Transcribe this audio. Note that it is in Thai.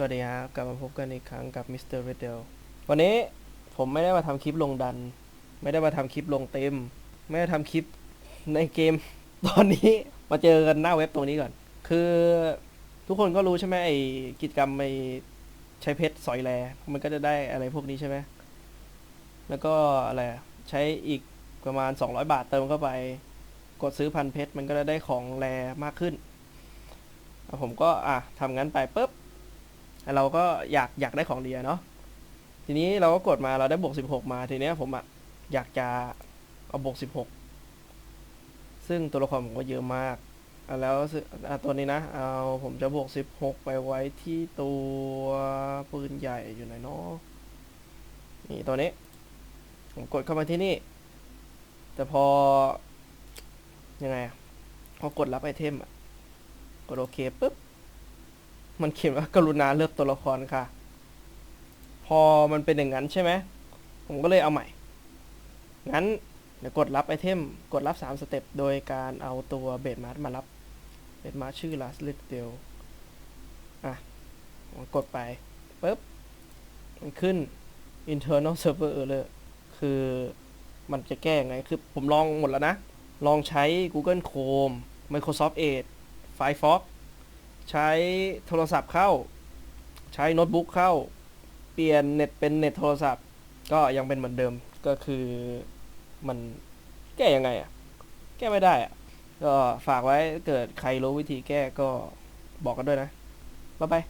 สวัสดีครับ กลับมาพบกันอีกครั้งกับมิสเตอร์เรดเดลวันนี้ผมไม่ได้มาทำคลิปลงดัน ไม่ได้มาทำคลิปลงเต็ม ไม่ได้ทำคลิปในเกม ตอนนี้มาเจอกันหน้าเว็บตรงนี้ก่อน คือทุกคนก็รู้ใช่ไหมไอ้กิจกรรมไอใช้เพชรสอยแรมันก็จะได้อะไรพวกนี้ใช่ไหมแล้วก็อะไรใช้อีกประมาณ 200 บาทเติมเข้าไป กดซื้อพันเพชรมันก็จะได้ของแรมากขึ้น ผมก็อะทำงั้นไปปุ๊บ เราก็อยากอยากได้ของดีเนาะทีนี้เราก็กดมาเราได้บวกสิบหกมาทีเนี้ยผมอะอยากจะเอาบวกสิบหกซึ่งตัวละครผมก็เยอะมากอะแล้วอะตัวนี้นะ เอาผมจะบวกสิบหกไปไว้ที่ตัวปืนใหญ่อยู่ไหนเนาะนี่ตัวนี้ ผมกดเข้ามาที่นี่ แต่พอ ยังไงอะพอกดรับไอเทมอะกดโอเคปุ๊บ มันเขียนว่ากรุณาเลือกตัวละครค่ะ พอมันเป็นอย่างนั้นใช่ไหมผมก็เลยเอาใหม่ งั้นเดี๋ยวกดรับไอเทม กดรับ 3 สเต็ป โดยการเอาตัวเบดมาร์มารับ เบดมาร์ชื่อ last l i t d e l อะผมกดไปปุ๊บ มันขึ้น internal server error คือมันจะแก้ยังไง คือผมลองหมดแล้วนะ ลองใช้ Google Chrome Microsoft Edge Firefox ใช้โทรศัพท์เข้า ใช้โน้ตบุ๊กเข้า เปลี่ยนเน็ตเป็นเน็ตโทรศัพท์ ก็ยังเป็นเหมือนเดิมก็คือมันแก้ยังไงอะ่ะ แก้ไม่ได้อะ ก็ฝากไว้เกิดใครรู้วิธีแก้ก็บอกกันด้วยนะบ๊ายบาย